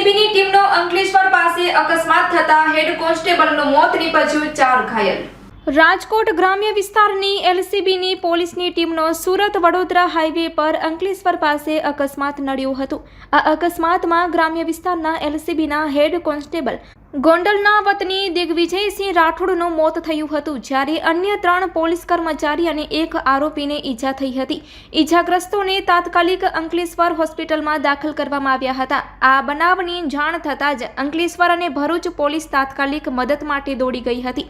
એલસીબીની ટીમનો અંકલેશ્વર પાસે અકસ્માત થતા હેડ કોન્સ્ટેબલનું મોત નીપજ્યું ચાર ઘાયલ. રાજકોટ ગ્રામ્ય વિસ્તારની એલસીબીની પોલીસની ટીમનો સુરત વડોદરા હાઈવે પર અંકલેશ્વર પાસે અકસ્માત નડ્યો હતો. આ અકસ્માતમાં ગ્રામ્ય વિસ્તારના એલસીબીના હેડ કોન્સ્ટેબલ ગોંડલના વતની દિગ્વિજયસિંહ રાઠોડનું મોત થયું હતું જ્યારે અન્ય ત્રણ પોલીસ કર્મચારી અને એક આરોપીને ઈજા થઈ હતી. ઈજાગ્રસ્તોને તાત્કાલિક અંકલેશ્વર હોસ્પિટલમાં દાખલ કરવામાં આવ્યા હતા. આ બનાવની જાણ થતાં જ અંકલેશ્વર અને ભરૂચ પોલીસ તાત્કાલિક મદદ માટે દોડી ગઈ હતી.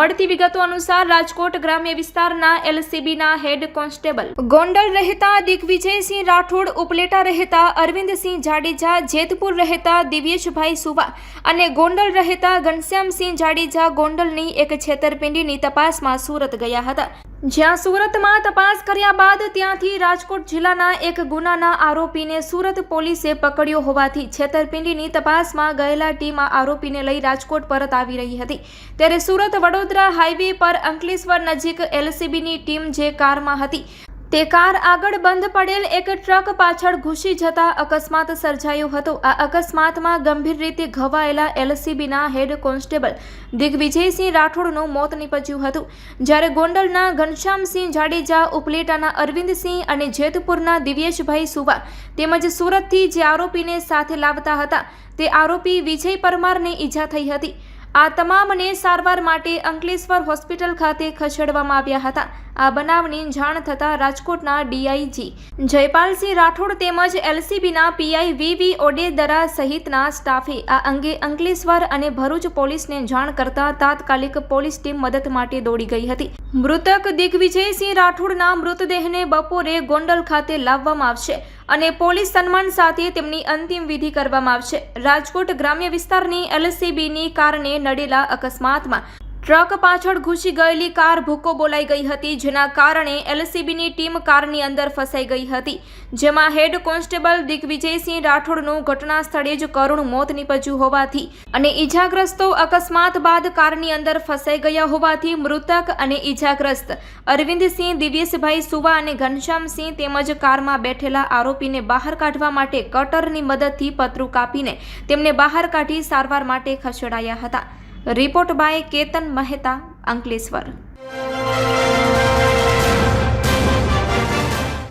મળતી વિગતો અનુસાર રાજકોટ ગ્રામ્ય વિસ્તારના એલસીબીના હેડ કોન્સ્ટેબલ ગોંડલ રહેતા દિગ્વિજયસિંહ રાઠોડ, ઉપલેટા રહેતા અરવિંદસિંહ જાડેજા, જેતપુર રહેતા દિવ્યેશભાઈ સુવા અને ગોંડલ રહેતા ઘનશ્યામસિંહ જાડેજા ગોંડલની એક છેતરપિંડીની તપાસમાં સુરત ગયા હતા. જ્યાં સુરતમાં તપાસ કર્યા બાદ ત્યાંથી રાજકોટ જિલ્લાના એક ગુનાના આરોપીને સુરત પોલીસે પકડ્યો હોવાથી છેતરપિંડીની તપાસમાં ગયેલા ટીમ આરોપીને લઈ રાજકોટ પરત આવી રહી હતી. ત્યારે સુરત વડોદરા હાઈવે પર અંકલેશ્વર નજીક એલસીબીની ટીમ જે કારમાં હતી. તે કાર આગળ બંધ પડેલ એક ટ્રક પાછળ ઘૂસી જતા અકસ્માત સર્જાયો હતો. આ અકસ્માતમાં ગંભીર રીતે ઘવાયેલા એલસીબીના હેડ કોન્સ્ટેબલ દિગ્વિજયસિંહ રાઠોડનું મોત નીપજ્યું હતું. જ્યારે ગોંડલના ઘનશ્યામસિંહ જાડેજા, ઉપલેટાના અરવિંદસિંહ અને જેતપુરના દિવ્યેશભાઈ સુવા તેમજ સુરતથી જે આરોપીને સાથે લાવતા હતા, તે આરોપી વિજય પરમારને ઈજા થઈ હતી. આ તમામને સારવાર માટે અંકલેશ્વર હોસ્પિટલ ખાતે ખસેડવામાં આવ્યા હતા. આ બનાવની જાણ થતાં રાજકોટના ડીઆઈજી જયપાલસિંહ રાઠોડ તેમજ એલસીબીના પીઆઈ વીવી ઓડેદરા સહિતના સ્ટાફે આ અંગે અંકલેશ્વર અને ભરૂચ પોલીસને જાણ કરતા તાત્કાલિક પોલીસ ટીમ મદદ માટે દોડી ગઈ હતી. મૃતક દિગ્વિજયસિંહ રાઠોડના મૃતદેહને બપોરે ગોંડલ ખાતે લાવવામાં આવશે. અને પોલીસ સન્માન સાથે તેમની અંતિમ વિધિ કરવામાં આવશે. રાજકોટ ગ્રામ્ય વિસ્તારની એલસીબીની કારને નડેલા અકસ્માતમાં ટ્રક પાછળ ઘૂસી ગયેલી કાર ભૂકો બોલાઈ ગઈ હતી, જેના કારણે એલસીબીની ટીમ કારની અંદર ફસાઈ ગઈ હતી. જેમાં હેડ કોન્સ્ટેબલ દિગ્વિજયસિંહ રાઠોડનું ઘટના સ્થળે જ કરુણ મોત નીપજ્યું હોવાથી અને ઈજાગ્રસ્તો અકસ્માત બાદ કારની અંદર ફસાઈ ગયા હોવાથી મૃતક અને ઈજાગ્રસ્ત અરવિંદસિંહ, દિવ્યેશભાઈ સુવા અને ઘનશ્યામસિંહ તેમજ કારમાં બેઠેલા આરોપીને બહાર કાઢવા માટે કટરની મદદથી પતરું કાપીને તેમને બહાર કાઢી સારવાર માટે ખસેડાયા હતા. Report by Ketan Mehta Ankleshwar.